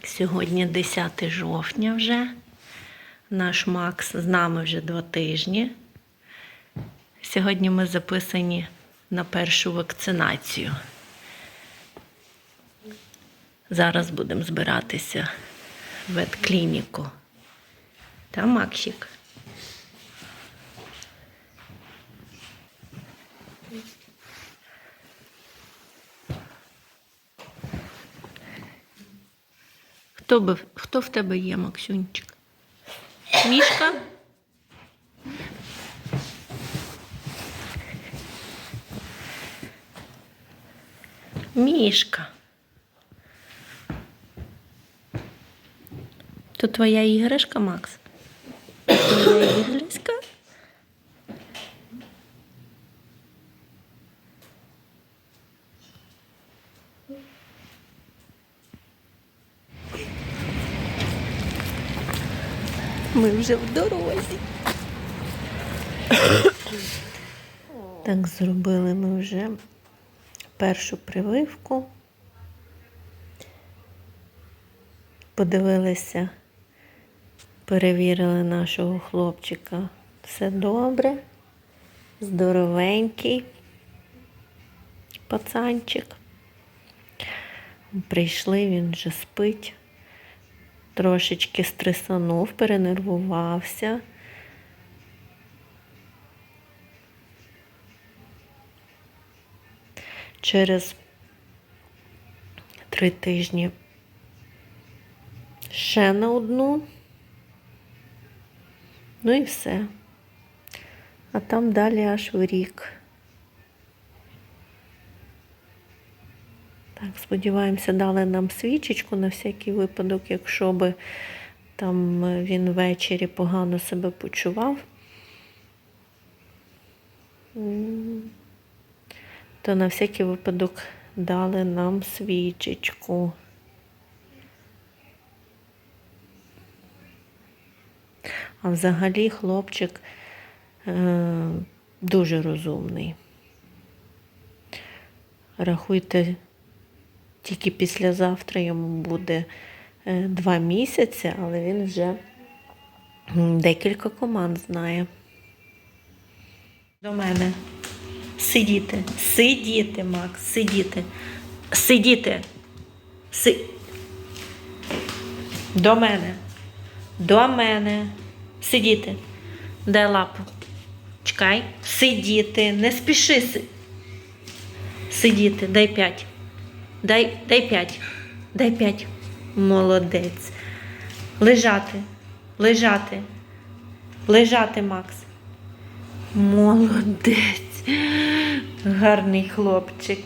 Так, сьогодні 10 жовтня вже. Наш Макс з нами вже два тижні. Сьогодні ми записані на першу вакцинацію. Зараз будемо збиратися в ветклініку. Та, Максик? Хто, би, хто в тебе є, Максюнчик? Мішка? Мішка. То твоя іграшка, Макс? Твоя іграшка? Ми вже в дорозі. Так, зробили ми вже першу прививку. Подивилися, перевірили нашого хлопчика. Все добре, здоровенький пацанчик. Прийшли, він вже спить трошечки стресанув, перенервувався. Через три тижні ще на одну. Ну і все. А там далі аж в рік. Так, сподіваємося, дали нам свічечку на всякий випадок, якщо би там е, він ввечері погано себе почував, то на всякий випадок дали нам свічечку. А взагалі хлопчик е, дуже розумний. Рахуйте, тільки післязавтра йому буде е, два місяці, але він вже декілька команд знає. До мене. Сидіти. Сидіти, Макс, сидіти. Сидіти. Си... До мене. До мене. Сидіти. Дай лапу. Чекай. Сидіти. Не спіши. Сидіти. Дай п'ять. Дай, дай п'ять. Дай п'ять. Молодець. Лежати. Лежати. Лежати, Макс. Молодець. Гарний хлопчик.